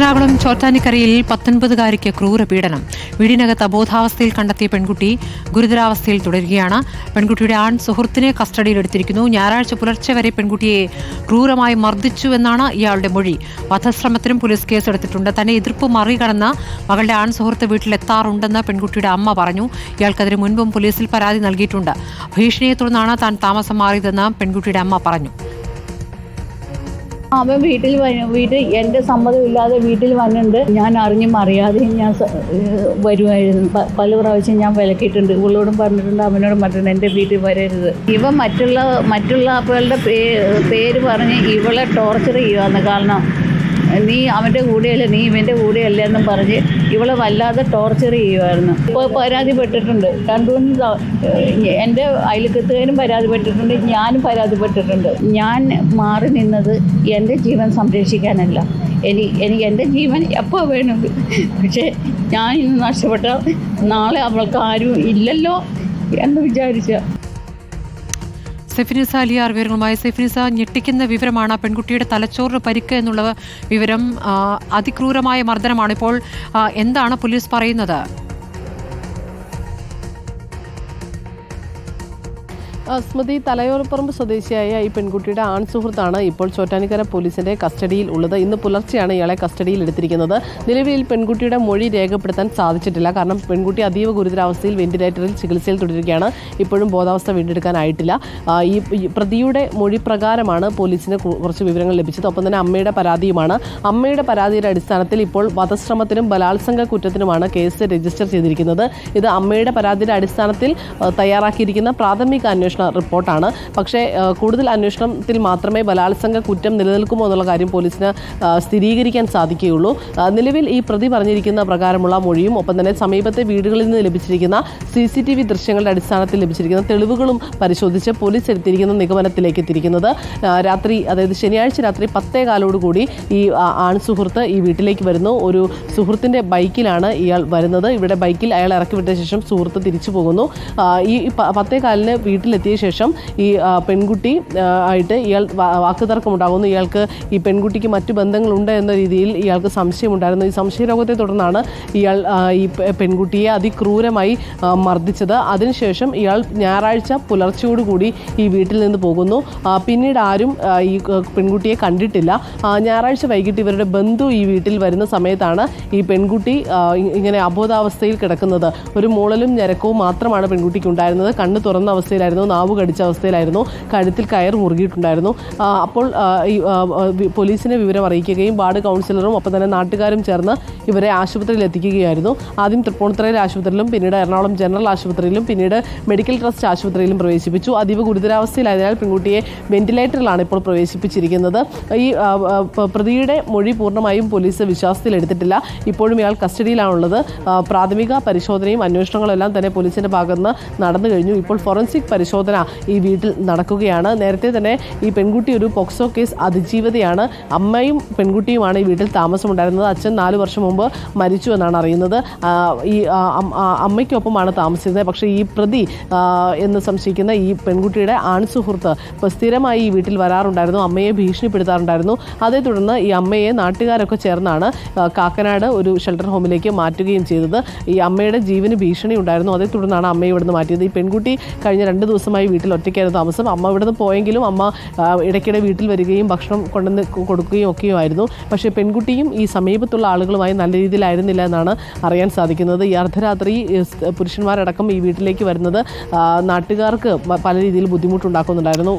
എറണാകുളം ചോറ്റാനിക്കരയിൽ പത്തൊൻപതുകാരിക്ക് ക്രൂരപീഡനം. വീടിനകത്ത് അബോധാവസ്ഥയിൽ കണ്ടെത്തിയ പെൺകുട്ടി ഗുരുതരാവസ്ഥയിൽ തുടരുകയാണ്. പെൺകുട്ടിയുടെ ആൺ സുഹൃത്തിനെ കസ്റ്റഡിയിലെടുത്തിരിക്കുന്നു. ഞായറാഴ്ച പുലർച്ചെ വരെ പെൺകുട്ടിയെ ക്രൂരമായി മർദ്ദിച്ചു എന്നാണ് ഇയാളുടെ മൊഴി. വധശ്രമത്തിനും പോലീസ് കേസെടുത്തിട്ടുണ്ട്. തന്നെ എതിർപ്പ് മറികടന്ന് മകളുടെ ആൺ സുഹൃത്ത് വീട്ടിലെത്താറുണ്ടെന്ന് പെൺകുട്ടിയുടെ അമ്മ പറഞ്ഞു. ഇയാൾക്കെതിരെ മുൻപും പോലീസിൽ പരാതി നൽകിയിട്ടുണ്ട്. ഭീഷണിയെ തുടർന്നാണ് താൻ താമസം മാറിയതെന്ന് പെൺകുട്ടിയുടെ അമ്മ പറഞ്ഞു. അവൻ വീട്ടിൽ വീട്ടിൽ എന്റെ സമ്മതമില്ലാതെ വീട്ടിൽ വന്നിട്ടുണ്ട്. ഞാൻ അറിഞ്ഞും അറിയാതെയും ഞാൻ വരുമായിരുന്നു. പല പ്രാവശ്യം ഞാൻ വിലക്കിയിട്ടുണ്ട്. ഇവളോടും പറഞ്ഞിട്ടുണ്ട് അവനോടും പറഞ്ഞിട്ടുണ്ട് എന്റെ വീട്ടിൽ വരരുത്. ഇവ മറ്റുള്ള മറ്റുള്ള ആപ്പുകളുടെ പേര് പറഞ്ഞ് ഇവളെ ടോർച്ചർ ചെയ്യുവാന്ന്. കാരണം നീ അവന്റെ കൂടെയല്ല നീ ഇവന്റെ കൂടെയല്ല എന്നും പറഞ്ഞ് ഇവളെ വല്ലാതെ ടോർച്ചർ ചെയ്യുമായിരുന്നു ഇപ്പോൾ പരാതിപ്പെട്ടിട്ടുണ്ട്. ഏഹ് എന്റെ അയൽക്കത്തുകാരും പരാതിപ്പെട്ടിട്ടുണ്ട് ഞാനും പരാതിപ്പെട്ടിട്ടുണ്ട്. ഞാൻ മാറി നിന്നത് എന്റെ ജീവൻ സംരക്ഷിക്കാനല്ല. എനി എനിക്ക് എന്റെ ജീവൻ എപ്പോൾ വേണം? പക്ഷേ ഞാൻ ഇന്ന് നഷ്ടപ്പെട്ട നാളെ അവൾക്ക് ആരും ഇല്ലല്ലോ എന്ന് വിചാരിച്ച സെഫിനിസ അലിയ വിവരങ്ങളുമായി സെഫിനിസ ഞെട്ടിക്കുന്ന വിവരമാണ് പെൺകുട്ടിയുടെ തലച്ചോറിന് പരിക്ക് എന്നുള്ള വിവരം. അതിക്രൂരമായ മർദ്ദനമാണ് ഇപ്പോൾ എന്താണ് പോലീസ് പറയുന്നത്? സ്മൃതി തലയോരപ്പറമ്പ് സ്വദേശിയായ ഈ പെൺകുട്ടിയുടെ ആൺ സുഹൃത്താണ് ഇപ്പോൾ ചോറ്റാനിക്കര പോലീസിന്റെ കസ്റ്റഡിയിൽ ഉള്ളത്. ഇന്ന് പുലർച്ചെയാണ് ഇയാളെ കസ്റ്റഡിയിൽ എടുത്തിരിക്കുന്നത്. നിലവിൽ പെൺകുട്ടിയുടെ മൊഴി രേഖപ്പെടുത്താൻ സാധിച്ചിട്ടില്ല. കാരണം പെൺകുട്ടി അതീവ ഗുരുതരാവസ്ഥയിൽ വെന്റിലേറ്ററിൽ ചികിത്സയിൽ തുടരുകയാണ്. ഇപ്പോഴും ബോധാവസ്ഥ വീണ്ടെടുക്കാനായിട്ടില്ല. ഈ പ്രതിയുടെ മൊഴി പ്രകാരമാണ് പോലീസിന് കുറച്ച് വിവരങ്ങൾ ലഭിച്ചത്. ഒപ്പം തന്നെ അമ്മയുടെ പരാതിയുമാണ്. അമ്മയുടെ പരാതിയുടെ അടിസ്ഥാനത്തിൽ ഇപ്പോൾ വധശ്രമത്തിനും ബലാത്സംഗ കുറ്റത്തിനുമാണ് കേസ് രജിസ്റ്റർ ചെയ്തിരിക്കുന്നത്. ഇത് അമ്മയുടെ പരാതിയുടെ അടിസ്ഥാനത്തിൽ തയ്യാറാക്കിയിരിക്കുന്ന പ്രാഥമിക അന്വേഷണ റിപ്പോർട്ടാണ്. പക്ഷേ കൂടുതൽ അന്വേഷണത്തിൽ മാത്രമേ ബലാത്സംഗ കുറ്റം നിലനിൽക്കുമോ എന്നുള്ള കാര്യം പോലീസിന് സ്ഥിരീകരിക്കാൻ സാധിക്കുകയുള്ളൂ. നിലവിൽ ഈ പ്രതി പറഞ്ഞിരിക്കുന്ന പ്രകാരമുള്ള മൊഴിയും ഒപ്പം തന്നെ സമീപത്തെ വീടുകളിൽ നിന്ന് ലഭിച്ചിരിക്കുന്ന സി സി ടി വി ദൃശ്യങ്ങളുടെ അടിസ്ഥാനത്തിൽ ലഭിച്ചിരിക്കുന്ന തെളിവുകളും പരിശോധിച്ച് പോലീസ് എടുത്തിരിക്കുന്ന നിഗമനത്തിലേക്ക് എത്തിയിരിക്കുന്നത്. രാത്രി അതായത് ശനിയാഴ്ച രാത്രി പത്തേ കാലോടുകൂടി ഈ ആൺ സുഹൃത്ത് ഈ വീട്ടിലേക്ക് വരുന്നു. ഒരു സുഹൃത്തിന്റെ ബൈക്കിലാണ് ഇയാൾ വരുന്നത്. ഇവിടെ ബൈക്കിൽ അയാൾ ഇറക്കി വിട്ട ശേഷം സുഹൃത്ത് തിരിച്ചു പോകുന്നു. ഈ പത്തേ കാലിന് വീട്ടിലെത്തിയ ശേഷം ഈ പെൺകുട്ടി ആയിട്ട് ഇയാൾ വാക്കുതർക്കമുണ്ടാകുന്നു. ഇയാൾക്ക് ഈ പെൺകുട്ടിക്ക് മറ്റു ബന്ധങ്ങളുണ്ട് എന്ന രീതിയിൽ ഇയാൾക്ക് സംശയമുണ്ടായിരുന്നു. ഈ സംശയരോഗത്തെ തുടർന്നാണ് ഇയാൾ ഈ പെൺകുട്ടിയെ അതിക്രൂരമായി മർദ്ദിച്ചത്. അതിനുശേഷം ഇയാൾ ഞായറാഴ്ച പുലർച്ചയോടുകൂടി ഈ വീട്ടിൽ നിന്ന് പോകുന്നു. പിന്നീട് ആരും ഈ പെൺകുട്ടിയെ കണ്ടിട്ടില്ല. ഞായറാഴ്ച വൈകിട്ട് ഇവരുടെ ബന്ധു ഈ വീട്ടിൽ വരുന്ന സമയത്താണ് ഈ പെൺകുട്ടി ഇങ്ങനെ അബോധാവസ്ഥയിൽ കിടക്കുന്നത്. ഒരു മൂളലും ഞരക്കവും മാത്രമാണ് പെൺകുട്ടിക്ക് ഉണ്ടായിരുന്നത് കണ്ണ് തുറന്ന അവസ്ഥയിലായിരുന്നു. നാവ് കടിച്ച അവസ്ഥയിലായിരുന്നു. കഴുത്തിൽ കയർ മുറുകിയിട്ടുണ്ടായിരുന്നു. അപ്പോൾ ഈ പോലീസിനെ വിവരം അറിയിക്കുകയും വാർഡ് കൗൺസിലറും ഒപ്പം തന്നെ നാട്ടുകാരും ചേർന്ന് ഇവരെ ആശുപത്രിയിൽ എത്തിക്കുകയായിരുന്നു. ആദ്യം തൃപ്പൂണിത്തറയിൽ ആശുപത്രിയിലും പിന്നീട് എറണാകുളം ജനറൽ ആശുപത്രിയിലും പിന്നീട് മെഡിക്കൽ ട്രസ്റ്റ് ആശുപത്രിയിലും പ്രവേശിപ്പിച്ചു. അതീവ ഗുരുതരാവസ്ഥയിലായതിനാൽ പെൺകുട്ടിയെ വെന്റിലേറ്ററിലാണ് ഇപ്പോൾ പ്രവേശിപ്പിച്ചിരിക്കുന്നത്. ഈ പ്രതിയുടെ മൊഴി പൂർണമായും പോലീസ് വിശ്വാസത്തിലെടുത്തിട്ടില്ല ഇപ്പോഴും ഇയാൾ കസ്റ്റഡിയിലാണുള്ളത്. പ്രാഥമിക പരിശോധനയും അന്വേഷണങ്ങളും എല്ലാം തന്നെ പോലീസിന്റെ ഭാഗത്ത് നിന്ന് നടന്നു കഴിഞ്ഞു. ഇപ്പോൾ ഫോറൻസിക് പരിശോധന ഈ വീട്ടിൽ നടക്കുകയാണ്. നേരത്തെ തന്നെ ഈ പെൺകുട്ടി ഒരു പോക്സോ കേസ് അതിജീവതയാണ്. അമ്മയും പെൺകുട്ടിയുമാണ് ഈ വീട്ടിൽ താമസമുണ്ടായിരുന്നത്. അച്ഛൻ നാല് വർഷം മുമ്പ് മരിച്ചു എന്നാണ് അറിയുന്നത്. ഈ അമ്മയ്ക്കൊപ്പമാണ് താമസിക്കുന്നത്. പക്ഷേ ഈ പ്രതി എന്ന് സംശയിക്കുന്ന ഈ പെൺകുട്ടിയുടെ ആൺസുഹൃത്ത് സ്ഥിരമായി ഈ വീട്ടിൽ വരാറുണ്ടായിരുന്നു. അമ്മയെ ഭീഷണിപ്പെടുത്താറുണ്ടായിരുന്നു. അതേ തുടർന്ന് ഈ അമ്മയെ നാട്ടുകാരൊക്കെ ചേർന്നാണ് കാക്കനാട് ഒരു ഷെൽട്ടർ ഹോമിലേക്ക് മാറ്റുകയും ചെയ്തത്. ഈ അമ്മയുടെ ജീവന് ഭീഷണി ഉണ്ടായിരുന്നു. അതേ തുടർന്നാണ് അമ്മയെ ഇവിടുന്ന് മാറ്റിയത്. ഈ പെൺകുട്ടി കഴിഞ്ഞ രണ്ട് ദിവസമായി വീട്ടിൽ ഒറ്റയ്ക്കായിരുന്നു താമസം. അമ്മ ഇവിടുന്ന് പോയെങ്കിലും അമ്മ ഇടയ്ക്കിടെ വീട്ടിൽ വരികയും ഭക്ഷണം കൊണ്ടുവന്ന് കൊടുക്കുകയും ഒക്കെയുമായിരുന്നു. പക്ഷേ പെൺകുട്ടിയും ഈ സമീപത്തുള്ള ആളുകളുമായി നല്ല രീതിയിലായിരുന്നില്ല എന്നാണ് അറിയാൻ സാധിക്കുന്നത്. ഈ അർദ്ധരാത്രി പുരുഷന്മാരടക്കം ഈ വീട്ടിലേക്ക് വരുന്നത് നാട്ടുകാർക്ക് പല രീതിയിൽ ബുദ്ധിമുട്ടുണ്ടാക്കുന്നുണ്ടായിരുന്നു.